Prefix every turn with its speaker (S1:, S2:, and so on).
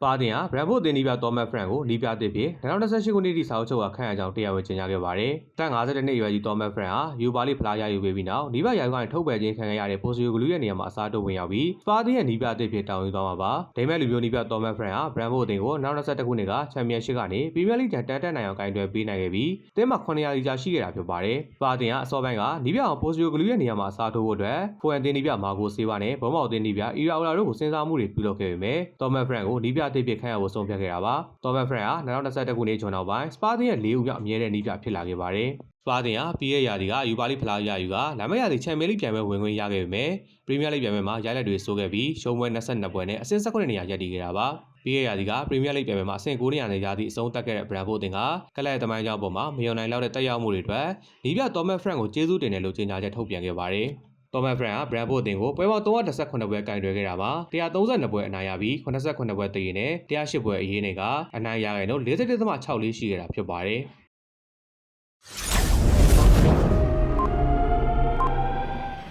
S1: စပါတင်ဟာဘရန်ဖို့အသင်းနီးပြတော်မတ်ဖရန်ကိုနီးပြသစ်ဖြစ်2028ခုနှစ်ထိစာအုပ်ချုပ်ကခန့်အပ်ကြောင်းတရားဝင်ကြေညာခဲ့ပါတယ်။တက်52နှစ်အရွယ်ကြီးတော်မတ်ဖရန်ဟာယူပါလီဖလားရယူပေးပြီးနောက်နီးပြရာယူကနေထုတ်ပယ်ခြင်းခံခဲ့ရတဲ့ပိုစီယိုဂလူရဲ့နေရာမှာအစားထိုးဝင်ရောက်ပြီးစပါတင်ရဲ့နီးပြသစ်ဖြစ်တောင်းယူသွားမှာပါ။ဒိမက်လူမျိုးနီးပြတော်မတ်ဖရန်ဟာဘရန်ဖို့အသင်းကို2021ခုနှစ်ကချန်ပီယံရှစ်ကနေပရီးမီယာလိတန်တန်တက်နိုင်အောင်ဂိုင်းတွဲပေးနိုင်ခဲ့ပြီးအသင်းမှာ900လီကြာရှိခဲ့တာဖြစ်ပါတယ်။စပါတင်ကအစောပိုင်းကနီးပြအောင်ပိုစီယိုဂလူရဲ့နေရာမှာအစားထိုးဖို့အတွက်ဖိုအန်အသင်းနီးပြမာကိုဆေးပါနဲ့ဘောမောက်အသင်းနီးပြအီရာအိုလာတို့ကိုစဉ်းစားမှုတွေပြုလုပ်ခဲ့ပေမဲ့တော်မတ်ဖရန်ကိုနီးပြသစ်ဖြစ်ခန့်ရဖို့ဆုံးဖြတ်ခဲ့တာပါ။တော်မတ်ဖရန်ဟာ2021ခုနှစ်ဇွန်နောက်ပိုင်းစပါတင်ရဲ့၄ဦးမြောက်အမြဲတမ်းနီးပြဖြစ်လာခဲ့ပါတယ်။စပါတင်ဟာပြီးရဲ့ရာသီကယူပါလိဖလားရယူကလာမယ့်ရာသီချန်ပီယံလိပြန်မဲ့ဝင်ခွင့်ရခဲ့ပေမဲ့ပရီးမီယာလိပြန်မဲ့မှာရိုက်လက်တွေဆိုးခဲ့ပြီးရှုံးပွဲ22ပွဲနဲ့အဆင့်19နေရာရပ်တည်ခဲ့တာပါ။ပြီးရဲ့ရာသီကပရီးမီယာလိပြန်မဲ့မှာအဆင့်9နေရာနဲ့ရာသီအဆုံးသတ်ခဲ့တဲ့ဘရန်ဖို့တင်ကကလပ်ရဲ့တမိုင်းကြောင်းပေါ်မှာမယုံနိုင်လောက်တဲ့တက်ရောက်မှုတွေအတွက်နီးပြတော်မတ်ဖရန်ကိုကျေးဇူးတင်တယ်လို့ကြေညာချက်ထုတ်ပြန်ခဲ့ပါတယ်။ တော်မန်ဖရန်ကဘရန်ဖို့အသင်းကိုပွဲပေါင်း318ပွဲကင်တွယ်ခဲ့တာမှာ132ပွဲအနိုင်ရပြီး89ပွဲတည်ရင်နဲ့108ပွဲအရေးနဲ့ကအနိုင်ရခဲ့တော့40.64ရှိခဲ့တာဖြစ်ပါတယ်။